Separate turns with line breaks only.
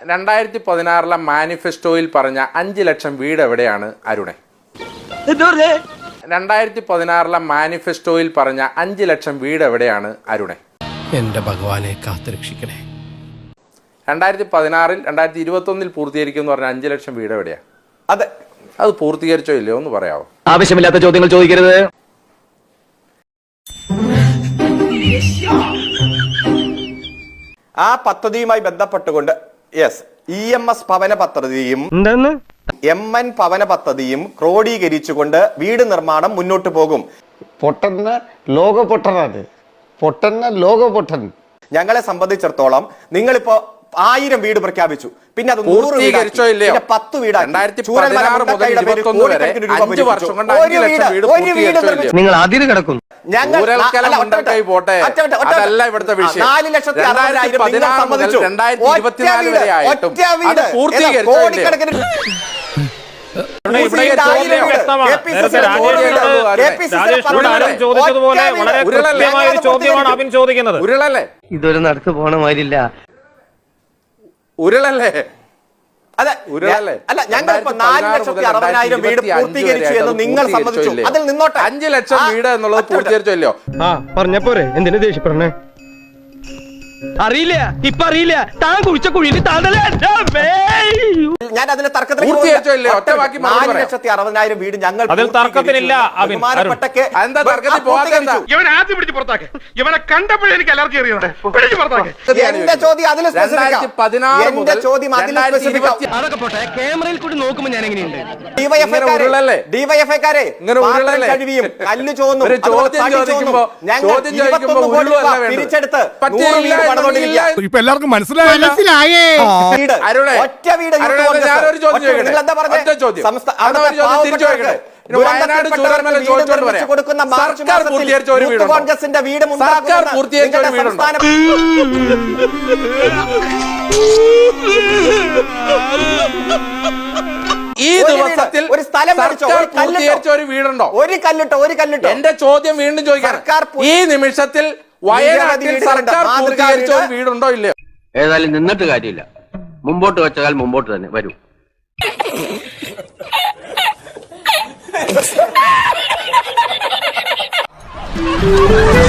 രണ്ടായിരത്തി പതിനാറിലെ മാനിഫെസ്റ്റോയിൽ പറഞ്ഞ അഞ്ച് ലക്ഷം വീട് എവിടെയാണ് അരുണെ? രണ്ടായിരത്തി പതിനാറിലെ മാനിഫെസ്റ്റോയിൽ പറഞ്ഞ അഞ്ച് ലക്ഷം വീട് എവിടെയാണ് അരുണെ?
എന്റെ ഭഗവാനെ കാത്തുരക്ഷിക്കണേ.
രണ്ടായിരത്തി പതിനാറിൽ രണ്ടായിരത്തി ഇരുപത്തി ഒന്നിൽ പൂർത്തീകരിക്കും എന്ന് പറഞ്ഞ അഞ്ച് ലക്ഷം വീട് എവിടെയാ?
അതെ.
അത് പൂർത്തീകരിച്ചോ ഇല്ലയോ എന്ന് പറയാവോ?
ആവശ്യമില്ലാത്ത ചോദ്യങ്ങൾ ചോദിക്കരുത്.
ആ പദ്ധതിയുമായി ബന്ധപ്പെട്ടുകൊണ്ട് യെസ് ഇ എം എസ് ഭവന പദ്ധതിയും എം എൻ ഭവന പദ്ധതിയും ക്രോഡീകരിച്ചുകൊണ്ട് വീട് നിർമ്മാണം മുന്നോട്ട് പോകും.
പൊട്ടന്ന ലോക പൊട്ടനാണ് പൊട്ടന്ന ലോക പൊട്ടൻ
ഞങ്ങളെ സംബന്ധിച്ചിടത്തോളം നിങ്ങളിപ്പോ ആയിരം വീട് പ്രഖ്യാപിച്ചു. പിന്നെ അത് നൂറ് വീടാക്കി.
പൂർത്തീകരിച്ചോ ഇല്ലയോ?
പിന്നെ പത്ത് വീടാക്കി.
രണ്ടായിരത്തി
ചൂരൽമല
പതിനാറ് മുതൽ
മുണ്ടക്കൈയുടെ പേരിൽ
ഇരുപത്തൊന്ന് വരെ
കോടിക്കണക്കിന് രൂപ
അഞ്ച്
ബജറ്റ്
വർഷം കൊണ്ട് അഞ്ച് ലക്ഷം വീട്
ഒരു
പൂർത്തീകരിച്ചോ ഇല്ലയോ?
നിങ്ങൾ അതിര് കിടക്കുന്നു.
ഞങ്ങൾ.
പോട്ടെ. അതല്ല. ഇവിടുത്തെ വിഷയം.
നാല് ലക്ഷത്തി അറുപതിനായിരം സമ്മതിച്ചു. കോടിക്കണക്കിന്.
ചോദിച്ചതുപോലെ വളരെ. കൃത്യമായ ഒരു ചോദ്യമാണ് അബിൻ ചോദിക്കുന്നത്
ഉരുളല്ലേ
ഇതൊരു നടക്ക് പോണ മാതിരില്ല
ഉരുളല്ലേ
അതെ അല്ല ഞങ്ങൾ ഇപ്പൊ നാല് ലക്ഷത്തി അറുപതിനായിരം വീട് പൂർത്തീകരിച്ചു എന്ന് നിങ്ങൾ സമ്മതിച്ചു. അതിൽ നിന്നോട്ടെ.
അഞ്ച് ലക്ഷം വീട് എന്നുള്ളത്
പൂർത്തീകരിച്ചല്ലോ ആ
പറഞ്ഞ പോരെ.
ആ പറഞ്ഞപ്പോരെ എന്തിനു ദേഷ്യപ്പെടണേ? അറിയില്ല. ഇപ്പൊ അറിയില്ല. താൻ കുഴിച്ച കുഴിയിൽ താണ്ടല്ലേ
ഞാൻ തർക്കത്തിൽ നാല് ലക്ഷത്തി അറുപതിനായിരം വീട് ഞങ്ങൾ
അതിൽ
എന്റെ ചോദ്യം അതിൽ എന്റെ ചോദ്യം അതിൽ
ക്യാമറയിൽ കൂടി നോക്കുമ്പോൾ ഞാൻ എങ്ങനെയുണ്ട്?
ഡിവൈഎഫ്ഐക്കാരെ? കഴിവിയും കല്ല് ചോന്നും
ഒരു
അതുപോലെ
ചോദ്യം
പണി
ചോദിക്കുമ്പോ
ചോന്നും. ഞങ്ങൾ
ചോദ്യം ചോദിക്കുമ്പോ
21 കോടി
ഉരുളല്ല
രൂപ
വേണ്ടത്.
പിരിച്ചെടുത്ത്
പറ്റില്ല,
നൂറ് വീട് പണിതുകൊണ്ടിരിക്കുക.
ഇല്ല,
ഇപ്പൊ എല്ലാവർക്കും
അരുണേ,
ഒറ്റ വീട്.
ഞാനൊരു ചോദ്യം ചോദിക്കട്ടെ?
കോൺഗ്രസിന്റെ വീട്
സർക്കാർ പൂർത്തിയാക്കിയ ഒരു വീടുണ്ടോ? ഈ ദിവസത്തിൽ
ഒരു സ്ഥലം മേടിച്ചോ, ഒരു
പൂർത്തീകരിച്ച ഒരു വീടുണ്ടോ?
ഒരു കല്ലിട്ടോ? ഒരു കല്ലിട്ടോ?
എന്റെ ചോദ്യം വീണ്ടും
ചോദിക്കാം
ഈ നിമിഷത്തിൽ വയനാട്ടിൽ സർക്കാർ പൂർത്തീകരിച്ച ഒരു വീടുണ്ടോ ഇല്ലയോ?
ഏതായാലും നിന്നിട്ട് കാര്യമില്ല. മുമ്പോട്ട് വെച്ചാൽ മുമ്പോട്ട് തന്നെ വരൂ.
Thank